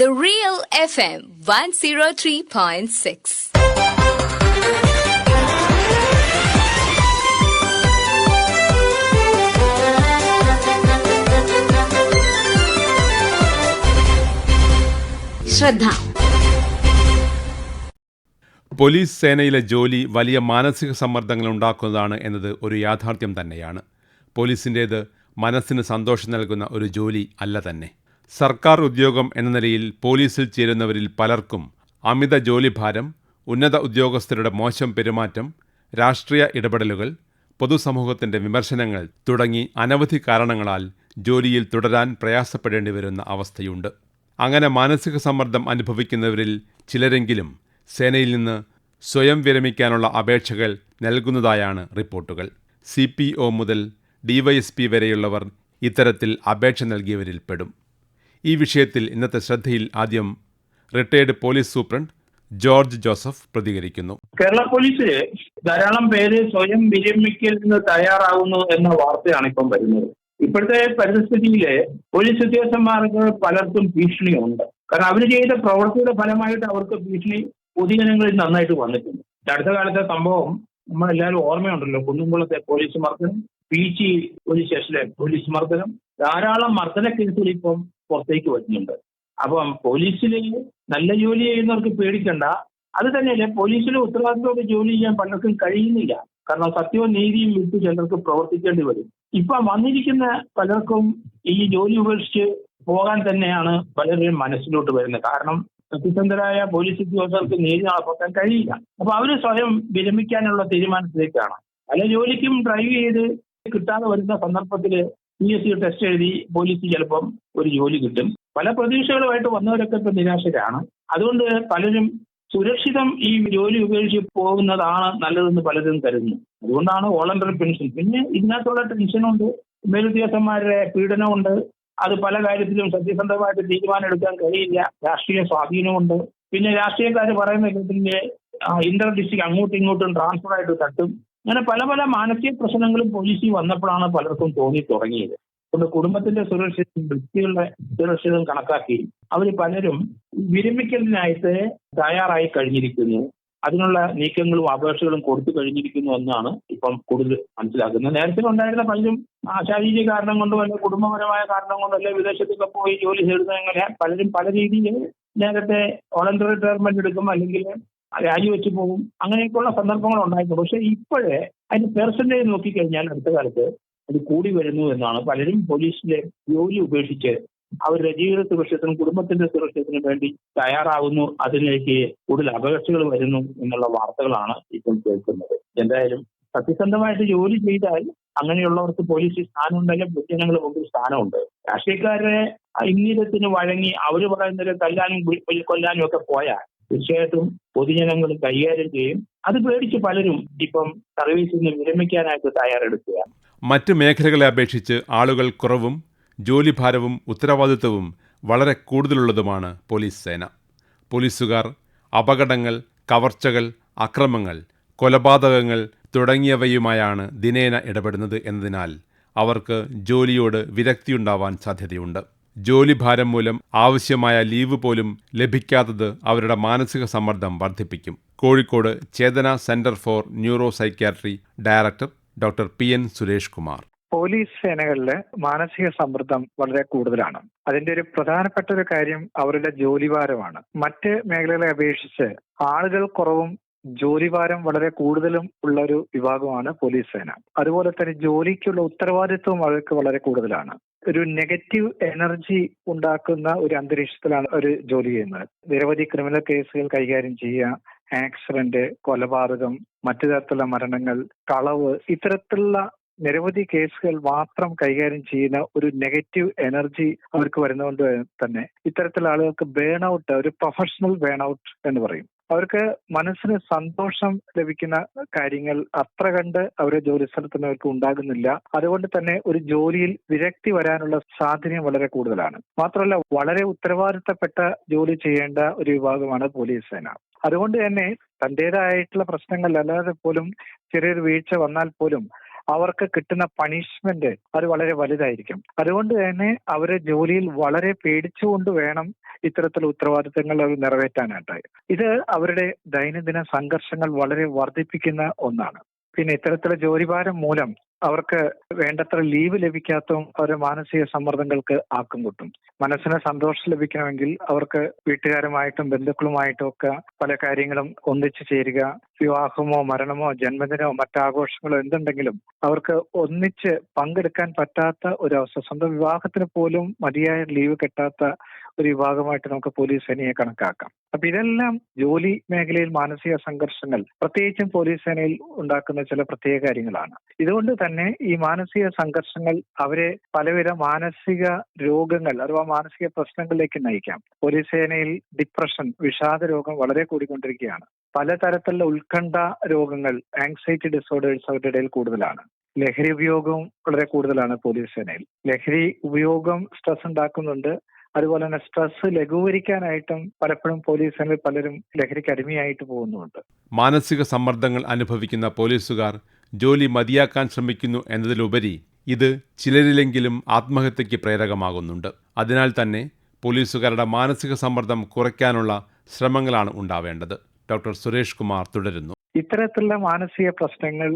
The Real FM 103.6. ശ്രദ്ധ. Police സേനയിലെ ജോലി വലിയ മാനസിക സമ്മർദ്ദങ്ങൾ ഉണ്ടാക്കുന്നതാണ് എന്നത് ഒരു യാഥാർത്ഥ്യം തന്നെയാണ്. പോലീസിന്റേത് മനസ്സിന് സന്തോഷം നൽകുന്ന ഒരു ജോലി അല്ല തന്നെ. സർക്കാർ ഉദ്യോഗം എന്ന നിലയിൽ പോലീസിൽ ചേരുന്നവരിൽ പലർക്കും അമിത ജോലിഭാരം ഉന്നത ഉദ്യോഗസ്ഥരുടെ മോശം പെരുമാറ്റം രാഷ്ട്രീയ ഇടപെടലുകൾ പൊതുസമൂഹത്തിന്റെ വിമർശനങ്ങൾ തുടങ്ങി അനവധി കാരണങ്ങളാൽ ജോലിയിൽ തുടരാൻ പ്രയാസപ്പെടേണ്ടി വരുന്ന അവസ്ഥയുണ്ട്. അങ്ങനെ മാനസിക സമ്മർദ്ദം അനുഭവിക്കുന്നവരിൽ ചിലരെങ്കിലും സേനയിൽ നിന്ന് സ്വയം വിരമിക്കാനുള്ള അപേക്ഷകൾ നൽകുന്നതായാണ് റിപ്പോർട്ടുകൾ. സി പി ഒ മുതൽ ഡിവൈഎസ്പി വരെയുള്ളവർ ഇത്തരത്തിൽ അപേക്ഷ നൽകിയവരിൽ പെടും ഈ വിഷയത്തിൽ ഇന്നത്തെ ശ്രദ്ധയിൽ ആദ്യം retired police superintendent George Joseph പ്രതികരിക്കുന്നു. കേരള പോലീസിൽ ധാരാളം പേര് സ്വയം വിരമിക്കലിന് തയ്യാറാകുന്നു എന്ന വാർത്തയാണ് ഇപ്പം വരുന്നത്. ഇപ്പോഴത്തെ പരിസ്ഥിതിയിൽ പോലീസ് ഉദ്യോഗസ്ഥന്മാർക്ക് പലർക്കും ഭീഷണിയുണ്ട്. കാരണം അവർ ചെയ്ത പ്രവൃത്തിയുടെ ഫലമായിട്ട് അവർക്ക് ഭീഷണി പൊതുജനങ്ങളിൽ നന്നായിട്ട് വന്നിട്ടുണ്ട്. അടുത്ത കാലത്തെ സംഭവം നമ്മളെല്ലാവരും ഓർമ്മയുണ്ടല്ലോ. കുന്നുംകുളത്തെ പോലീസ് മർദ്ദനം പീച്ചി പോലീസ് സ്റ്റേഷനിലെ പോലീസ് മർദ്ദനം ധാരാളം മർദ്ദന കേസുകൾ ഇപ്പം പുറത്തേക്ക് വരുന്നുണ്ട്. അപ്പം പോലീസിൽ നല്ല ജോലി ചെയ്യുന്നവർക്ക് പേടിക്കണ്ട. അത് തന്നെയല്ലേ പോലീസിൽ ഉത്തരവാദിത്തത്തോടെ ജോലി ചെയ്യാൻ പലർക്കും കഴിയുന്നില്ല. കാരണം സത്യവും നീതിയും വിട്ട് ചിലർക്ക് പ്രവർത്തിക്കേണ്ടി വരും. ഇപ്പൊ വന്നിരിക്കുന്ന പലർക്കും ഈ ജോലി ഉപേക്ഷിച്ച് പോകാൻ തന്നെയാണ് പലരുടെയും മനസ്സിലോട്ട് വരുന്നത്. കാരണം സത്യസന്ധരായ പോലീസ് ഉദ്യോഗസ്ഥർക്ക് നീതി നടപ്പാക്കാൻ കഴിയില്ല. അപ്പൊ അവർ സ്വയം വിരമിക്കാനുള്ള തീരുമാനത്തിലേക്കാണ്. പല ജോലിക്കും ഡ്രൈവ് ചെയ്ത് കിട്ടാതെ വരുന്ന സന്ദർഭത്തിൽ പി എസ് സി ടെസ്റ്റ് എഴുതി പോലീസ് ചിലപ്പം ഒരു ജോലി കിട്ടും. പല പ്രതീക്ഷകളുമായിട്ട് വന്നവരൊക്കെ ഇപ്പൊ നിരാശരാണ്. അതുകൊണ്ട് പലരും സുരക്ഷിതം ഈ ജോലി ഉപേക്ഷിച്ച് പോകുന്നതാണ് നല്ലതെന്ന് പലരും കരുതുന്നു. അതുകൊണ്ടാണ് വോളണ്ടറി പെൻഷൻ. പിന്നെ ഇതിനകത്തുള്ള ടെൻഷനുണ്ട് മേലുദ്യോഗസ്ഥന്മാരുടെ പീഡനമുണ്ട്. അത് പല കാര്യത്തിലും സത്യസന്ധമായിട്ട് തീരുമാനം എടുക്കാൻ കഴിയില്ല. രാഷ്ട്രീയ സ്വാധീനമുണ്ട്. പിന്നെ രാഷ്ട്രീയക്കാർ പറയുന്ന കേട്ടിന്റെ ഇന്റർ ഡിസ്ട്രിക്ട് അങ്ങോട്ടും ഇങ്ങോട്ടും ട്രാൻസ്ഫർ ആയിട്ട് തട്ടും. അങ്ങനെ പല പല മാനസിക പ്രശ്നങ്ങളും പോലീസിൽ വന്നപ്പോഴാണ് പലർക്കും തോന്നി തുടങ്ങിയത്. അതുകൊണ്ട് കുടുംബത്തിന്റെ സുരക്ഷിതം വ്യക്തികളുടെ സുരക്ഷിതം കണക്കാക്കി അവർ പലരും വിരമിക്കലിനായിട്ട് തയ്യാറായി കഴിഞ്ഞിരിക്കുന്നു. അതിനുള്ള നീക്കങ്ങളും അപേക്ഷകളും കൊടുത്തു കഴിഞ്ഞിരിക്കുന്നു എന്നാണ് ഇപ്പം കൂടുതൽ മനസ്സിലാക്കുന്നത്. നേരത്തെ ഉണ്ടായിരുന്ന പലരും ശാരീരിക കാരണം കൊണ്ടും അല്ലെങ്കിൽ കുടുംബപരമായ കാരണം കൊണ്ടും അല്ലെങ്കിൽ വിദേശത്തൊക്കെ പോയി ജോലി ചെയ്യുന്ന അങ്ങനെ പലരും പല രീതിയിൽ നേരത്തെ വോളണ്ടറി റിട്ടയർമെന്റ് എടുക്കും അല്ലെങ്കിൽ രാജിവെച്ച് പോകും. അങ്ങനെയൊക്കെയുള്ള സന്ദർഭങ്ങൾ ഉണ്ടായിട്ടുണ്ട് പക്ഷെ ഇപ്പോഴേ അതിന്റെ പെർസെന്റേജ് നോക്കിക്കഴിഞ്ഞാൽ അടുത്ത കാലത്ത് അത് കൂടി വരുന്നു എന്നാണ് പലരും പോലീസിലെ ജോലി ഉപേക്ഷിച്ച് അവരുടെ ജീവിത സുരക്ഷത്തിനും കുടുംബത്തിന്റെ സുരക്ഷത്തിനും വേണ്ടി തയ്യാറാകുന്നു അതിലേക്ക് കൂടുതൽ അപകർഷകൾ വരുന്നു എന്നുള്ള വാർത്തകളാണ് ഇപ്പോൾ കേൾക്കുന്നത്. എന്തായാലും സത്യസന്ധമായിട്ട് ജോലി ചെയ്താൽ അങ്ങനെയുള്ളവർക്ക് പോലീസിൽ സ്ഥാനമുണ്ടെങ്കിൽ പൊതുജനങ്ങളുടെ മുമ്പിൽ സ്ഥാനമുണ്ട്. രാഷ്ട്രീയക്കാരെ ഇംഗിതത്തിന് വഴങ്ങി അവർ പറയുന്നവരെ തല്ലാനും കൊല്ലാനും ഒക്കെ പോയാൽ തീർച്ചയായിട്ടും പൊതുജനങ്ങൾ കൈകാര്യം ചെയ്യും. അത് പേടിച്ച് പലരും ഇപ്പം സർവീസിൽ നിന്ന് വിരമിക്കാനായിട്ട് തയ്യാറെടുക്കുക മറ്റു മേഖലകളെ അപേക്ഷിച്ച് ആളുകൾ കുറവും ജോലിഭാരവും ഉത്തരവാദിത്വവും വളരെ കൂടുതലുള്ളതുമാണ് പോലീസ് സേന. പോലീസുകാർ അപകടങ്ങൾ കവർച്ചകൾ അക്രമങ്ങൾ കൊലപാതകങ്ങൾ തുടങ്ങിയവയുമായാണ് ദിനേന ഇടപെടുന്നത് എന്നതിനാൽ അവർക്ക് ജോലിയോട് വിരക്തിയുണ്ടാവാൻ സാധ്യതയുണ്ട്. ജോലിഭാരം മൂലം ആവശ്യമായ ലീവ് പോലും ലഭിക്കാത്തത് അവരുടെ മാനസിക സമ്മർദ്ദം വർദ്ധിപ്പിക്കും. Kozhikode Chethana centre for neuro psychiatry director doctor P N Suresh Kumar police സേനകളിലെ മാനസിക സമ്മർദ്ദം വളരെ കൂടുതലാണ്. അതിന്റെ ഒരു പ്രധാനപ്പെട്ട ഒരു കാര്യം അവരുടെ ജോലിഭാരമാണ്. മറ്റ് മേഖലകളെ അപേക്ഷിച്ച് ആളുകൾ കുറവും ജോലിഭാരം വളരെ കൂടുതലും ഉള്ള ഒരു വിഭാഗമാണ് പോലീസ് സേന. അതുപോലെ തന്നെ ജോലിക്കുള്ള ഉത്തരവാദിത്വം അവർക്ക് വളരെ കൂടുതലാണ്. ഒരു നെഗറ്റീവ് എനർജി ഉണ്ടാക്കുന്ന ഒരു അന്തരീക്ഷത്തിലാണ് ഒരു ജോലി ചെയ്യുന്നത്. നിരവധി ക്രിമിനൽ കേസുകൾ കൈകാര്യം ചെയ്യുക ആക്സിഡന്റ് കൊലപാതകം മറ്റു തരത്തിലുള്ള മരണങ്ങൾ കളവ് ഇത്തരത്തിലുള്ള നിരവധി കേസുകൾ മാത്രം കൈകാര്യം ചെയ്യുന്ന ഒരു നെഗറ്റീവ് എനർജി അവർക്ക് വരുന്നതുകൊണ്ട് തന്നെ ഇത്തരത്തിലുള്ള ആളുകൾക്ക് ബേൺ ഔട്ട് ഒരു പ്രൊഫഷണൽ ബേൺ ഔട്ട് എന്ന് പറയും. അവർക്ക് മനസ്സിന് സന്തോഷം ലഭിക്കുന്ന കാര്യങ്ങൾ അത്ര കണ്ട് അവരെ ജോലി സ്ഥലത്ത് അവർക്ക് ഉണ്ടാകുന്നില്ല. അതുകൊണ്ട് തന്നെ ഒരു ജോലിയിൽ വിരക്തി വരാനുള്ള സാധ്യത വളരെ കൂടുതലാണ്. മാത്രമല്ല വളരെ ഉത്തരവാദിത്തപ്പെട്ട ജോലി ചെയ്യേണ്ട ഒരു വിഭാഗമാണ് പോലീസ് സേന. അതുകൊണ്ട് തന്നെ തന്റേതായിട്ടുള്ള പ്രശ്നങ്ങൾ അല്ലാതെ പോലും ചെറിയൊരു വീഴ്ച വന്നാൽ പോലും അവർക്ക് കിട്ടുന്ന പണിഷ്മെന്റ് അത് വളരെ വലുതായിരിക്കും. അതുകൊണ്ട് തന്നെ അവരെ ജോലിയിൽ വളരെ പേടിച്ചുകൊണ്ട് വേണം ഇത്തരത്തിലുള്ള ഉത്തരവാദിത്തങ്ങൾ അവർ നിറവേറ്റാനായിട്ട്. ഇത് അവരുടെ ദൈനംദിന സംഘർഷങ്ങൾ വളരെ വർദ്ധിപ്പിക്കുന്ന ഒന്നാണ്. പിന്നെ ഇത്തരത്തിലുള്ള ജോലിഭാരം മൂലം അവർക്ക് വേണ്ടത്ര ലീവ് ലഭിക്കാത്തതും അവരെ മാനസിക സമ്മർദ്ദങ്ങൾക്ക് ആക്കം കൂട്ടും. മനസ്സിന് സന്തോഷം ലഭിക്കണമെങ്കിൽ അവർക്ക് വീട്ടുകാരുമായിട്ടും ബന്ധുക്കളുമായിട്ടും ഒക്കെ പല കാര്യങ്ങളും ഒന്നിച്ചു ചേരുക. വിവാഹമോ മരണമോ ജന്മദിനമോ മറ്റാഘോഷങ്ങളോ എന്തുണ്ടെങ്കിലും അവർക്ക് ഒന്നിച്ച് പങ്കെടുക്കാൻ പറ്റാത്ത ഒരവസ്ഥ സ്വന്തം വിവാഹത്തിന് പോലും മതിയായ ലീവ് കിട്ടാത്ത ഒരു വിഭാഗമായിട്ട് നമുക്ക് പോലീസ് സേനയെ കണക്കാക്കാം. അപ്പൊ ഇതെല്ലാം ജോലി മേഖലയിൽ മാനസിക സംഘർഷങ്ങൾ പ്രത്യേകിച്ചും പോലീസ് സേനയിൽ ഉണ്ടാക്കുന്ന ചില പ്രത്യേക കാര്യങ്ങളാണ്. ഇതുകൊണ്ട് തന്നെ ഈ മാനസിക സംഘർഷങ്ങൾ അവരെ പലവിധ മാനസിക രോഗങ്ങൾ അഥവാ മാനസിക പ്രശ്നങ്ങളിലേക്ക് നയിക്കാം. പോലീസ് സേനയിൽ ഡിപ്രഷൻ വിഷാദ രോഗം വളരെ കൂടിക്കൊണ്ടിരിക്കുകയാണ്. പലതരത്തിലുള്ള ഉത്കണ്ഠ രോഗങ്ങൾ ആങ്സൈറ്റി ഡിസോർഡേഴ്സ് അവരുടെ ഇടയിൽ കൂടുതലാണ്. ലഹരി ഉപയോഗവും വളരെ കൂടുതലാണ് പോലീസ് സേനയിൽ. ലഹരി ഉപയോഗം സ്ട്രെസ് ഉണ്ടാക്കുന്നുണ്ട്. അതുപോലെ തന്നെ സ്ട്രെസ് ലഘൂകരിക്കാനായിട്ടും പലപ്പോഴും പോലീസ് സേനയിൽ പലരും ലഹരിക്ക് അടിമയായിട്ട് പോകുന്നുണ്ട് മാനസിക സമ്മർദ്ദങ്ങൾ അനുഭവിക്കുന്ന പോലീസുകാർ ജോലി മതിയാക്കാൻ ശ്രമിക്കുന്നു എന്നതിലുപരി ഇത് ചിലരിലെങ്കിലും ആത്മഹത്യയ്ക്ക് പ്രേരകമാകുന്നുണ്ട്. അതിനാൽ തന്നെ പോലീസുകാരുടെ മാനസിക സമ്മർദ്ദം കുറയ്ക്കാനുള്ള ശ്രമങ്ങളാണ് ഉണ്ടാവേണ്ടത്. ഡോക്ടർ സുരേഷ് കുമാർ തുടരുന്നു. ഇത്തരത്തിലുള്ള മാനസിക പ്രശ്നങ്ങൾ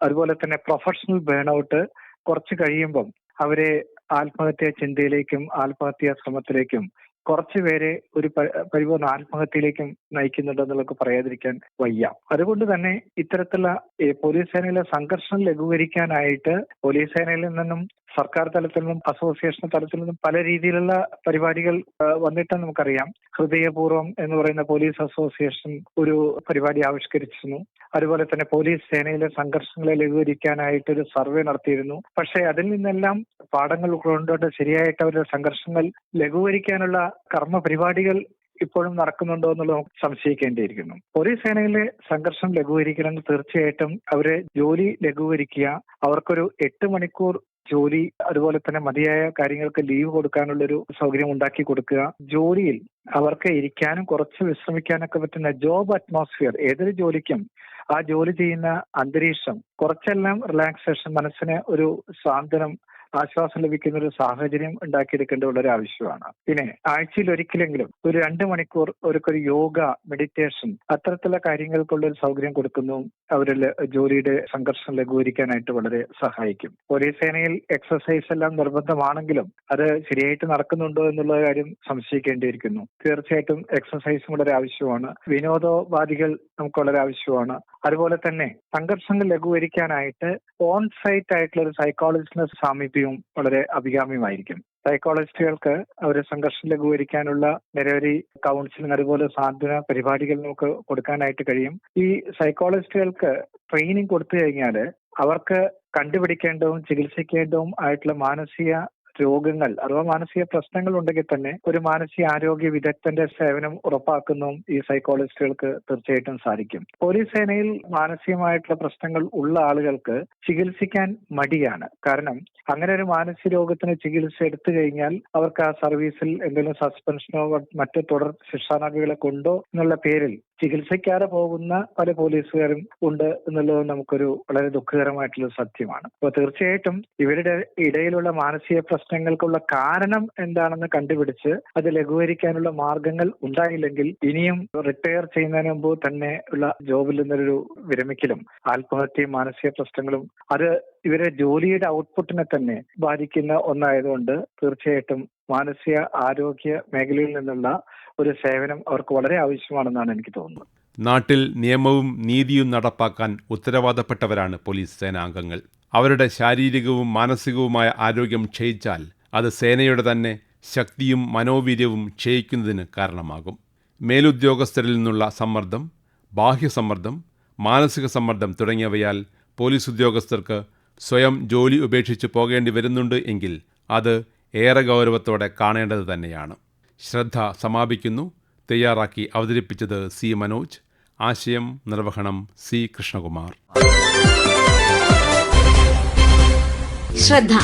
അതുപോലെ തന്നെ പ്രൊഫഷണൽ ബേൺ ഔട്ട് കുറച്ച് കഴിയുമ്പം അവരെ ആത്മഹത്യാ ചിന്തയിലേക്കും ആത്മഹത്യാ ശ്രമത്തിലേക്കും കുറച്ചു പേരെ ഒരു പരിപൂർണ ആത്മഹത്യയിലേക്കും നയിക്കുന്നുണ്ടെന്നുള്ളത് പറയാതിരിക്കാൻ വയ്യ. അതുകൊണ്ട് തന്നെ ഇത്തരത്തിലുള്ള പോലീസ് സേനയിലെ സംഘർഷം ലഘൂകരിക്കാനായിട്ട് പോലീസ് സേനയിൽ നിന്നും സർക്കാർ തലത്തിൽ നിന്നും അസോസിയേഷൻ തലത്തിൽ നിന്നും പല രീതിയിലുള്ള പരിപാടികൾ വന്നിട്ട് നമുക്കറിയാം. ഹൃദയപൂർവം എന്ന് പറയുന്ന പോലീസ് അസോസിയേഷൻ ഒരു പരിപാടി ആവിഷ്കരിച്ചിരുന്നു. അതുപോലെ തന്നെ പോലീസ് സേനയിലെ സംഘർഷങ്ങളെ ലഘൂകരിക്കാനായിട്ട് ഒരു സർവേ നടത്തിയിരുന്നു. പക്ഷേ അതിൽ നിന്നെല്ലാം പാഠങ്ങൾ ഉൾക്കൊണ്ടുകൊണ്ട് ശരിയായിട്ട് അവരുടെ സംഘർഷങ്ങൾ ലഘൂകരിക്കാനുള്ള കർമ്മ പരിപാടികൾ ഇപ്പോഴും നടക്കുന്നുണ്ടോ എന്നുള്ളത് നമുക്ക് സംശയിക്കേണ്ടിയിരിക്കുന്നു. പോലീസ് സേനയിലെ സംഘർഷം ലഘൂകരിക്കണമെങ്കിൽ തീർച്ചയായിട്ടും അവരെ ജോലി ലഘൂകരിക്കുക. അവർക്കൊരു എട്ട് മണിക്കൂർ ജോലി അതുപോലെ തന്നെ മതിയായ കാര്യങ്ങൾക്ക് ലീവ് കൊടുക്കാനുള്ളൊരു സൗകര്യം ഉണ്ടാക്കി കൊടുക്കുക. ജോലിയിൽ അവർക്ക് ഇരിക്കാനും കുറച്ച് വിശ്രമിക്കാനൊക്കെ പറ്റുന്ന ജോബ് അറ്റ്മോസ്ഫിയർ ഏതൊരു ജോലിക്കും ആ ജോലി ചെയ്യുന്ന അന്തരീക്ഷം കുറച്ചെല്ലാം റിലാക്സേഷൻ മനസ്സിന് ഒരു സാന്ത്വനം ആശ്വാസം ലഭിക്കുന്ന ഒരു സാഹചര്യം ഉണ്ടാക്കിയെടുക്കേണ്ട വളരെ ആവശ്യമാണ്. പിന്നെ ആഴ്ചയിൽ ഒരിക്കലെങ്കിലും ഒരു രണ്ട് മണിക്കൂർ ഒരു യോഗ മെഡിറ്റേഷൻ അത്തരത്തിലുള്ള കാര്യങ്ങൾക്കുള്ള ഒരു സൗകര്യം കൊടുക്കുന്നു. അവരിൽ ജോലിയുടെ സംഘർഷം ലഘൂകരിക്കാനായിട്ട് വളരെ സഹായിക്കും. പോലീസ് സേനയിൽ എക്സസൈസ് എല്ലാം നിർബന്ധമാണെങ്കിലും അത് ശരിയായിട്ട് നടക്കുന്നുണ്ടോ എന്നുള്ള കാര്യം സംശയിക്കേണ്ടിയിരിക്കുന്നു. തീർച്ചയായിട്ടും എക്സസൈസും വളരെ ആവശ്യമാണ്. വിനോദോപാധികൾ നമുക്ക് വളരെ ആവശ്യമാണ്. അതുപോലെ തന്നെ സംഘർഷങ്ങൾ ലഘൂകരിക്കാനായിട്ട് ഓൺ സൈറ്റ് ആയിട്ടുള്ള ഒരു സൈക്കോളജിസ്റ്റിന്റെ സാമീപ്യവും വളരെ അഭികാമ്യമായിരിക്കും. സൈക്കോളജിസ്റ്റുകൾക്ക് അവരെ സംഘർഷം ലഘൂകരിക്കാനുള്ള നിരവധി കൗൺസിലിംഗ് അതുപോലെ സാന്ത്വന പരിപാടികൾ നമുക്ക് കൊടുക്കാനായിട്ട് കഴിയും. ഈ സൈക്കോളജിസ്റ്റുകൾക്ക് ട്രെയിനിങ് കൊടുത്തു കഴിഞ്ഞാൽ അവർക്ക് കണ്ടുപിടിക്കേണ്ടതും ചികിത്സിക്കേണ്ടതും ആയിട്ടുള്ള മാനസിക രോഗങ്ങൾ അഥവാ മാനസിക പ്രശ്നങ്ങൾ ഉണ്ടെങ്കിൽ തന്നെ ഒരു മാനസിക ആരോഗ്യ വിദഗ്ധന്റെ സേവനം ഉറപ്പാക്കുന്നതും ഈ സൈക്കോളജിസ്റ്റുകൾക്ക് തീർച്ചയായിട്ടും സാധിക്കും. പോലീസ് സേനയിൽ മാനസികമായിട്ടുള്ള പ്രശ്നങ്ങൾ ഉള്ള ആളുകൾക്ക് ചികിത്സിക്കാൻ മടിയാണ്. കാരണം അങ്ങനെ ഒരു മാനസിക രോഗത്തിന് ചികിത്സ എടുത്തു കഴിഞ്ഞാൽ അവർക്ക് ആ സർവീസിൽ എന്തെങ്കിലും സസ്പെൻഷനോ മറ്റ് തുടർ ശിക്ഷാനടപടികളെ കൊണ്ടോ എന്നുള്ള പേരിൽ ചികിത്സിക്കാതെ പോകുന്ന പല പോലീസുകാരും ഉണ്ട് എന്നുള്ളത് നമുക്കൊരു വളരെ ദുഃഖകരമായിട്ടുള്ള സത്യമാണ്. അപ്പോൾ തീർച്ചയായിട്ടും ഇവരുടെ ഇടയിലുള്ള മാനസിക പ്രശ്നങ്ങൾക്കുള്ള കാരണം എന്താണെന്ന് കണ്ടുപിടിച്ച് അത് ലഘൂകരിക്കാനുള്ള മാർഗങ്ങൾ ഉണ്ടായില്ലെങ്കിൽ ഇനിയും റിട്ടയർ ചെയ്യുന്നതിന് മുമ്പ് തന്നെ ഉള്ള ജോബിൽ നിന്നൊരു വിരമിക്കലും ആത്മഹത്യയും മാനസിക പ്രശ്നങ്ങളും അത് ഇവരെ ജോലിയുടെ ഔട്ട്പുട്ടിനെ തന്നെ ബാധിക്കുന്ന ഒന്നായതുകൊണ്ട് തീർച്ചയായിട്ടും മാനസിക ആരോഗ്യ മേഖലയിൽ നിന്നുള്ള ഒരു സേവനം അവർക്ക് വളരെ ആവശ്യമാണെന്നാണ് എനിക്ക് തോന്നുന്നത്. നാട്ടിൽ നിയമവും നീതിയും നടപ്പാക്കാൻ ഉത്തരവാദപ്പെട്ടവരാണ് പോലീസ് സേനാംഗങ്ങൾ. അവരുടെ ശാരീരികവും മാനസികവുമായ ആരോഗ്യം ക്ഷയിച്ചാൽ അത് സേനയുടെ തന്നെ ശക്തിയും മനോവീര്യവും ക്ഷയിക്കുന്നതിന് കാരണമാകും. മേലുദ്യോഗസ്ഥരിൽ നിന്നുള്ള സമ്മർദ്ദം ബാഹ്യസമ്മർദ്ദം മാനസിക സമ്മർദ്ദം തുടങ്ങിയവയാൽ പോലീസ് ഉദ്യോഗസ്ഥർക്ക് സ്വയം ജോലി ഉപേക്ഷിച്ച് പോകേണ്ടി വരുന്നുണ്ട് എങ്കിൽ അത് ഏറെ ഗൗരവത്തോടെ കാണേണ്ടത് തന്നെയാണ്. ശ്രദ്ധ സമാപിക്കുന്നു. തയ്യാറാക്കി അവതരിപ്പിച്ചത് സി മനോജ്. ആശയം നിർവഹണം സി കൃഷ്ണകുമാർ. ശ്രദ്ധ.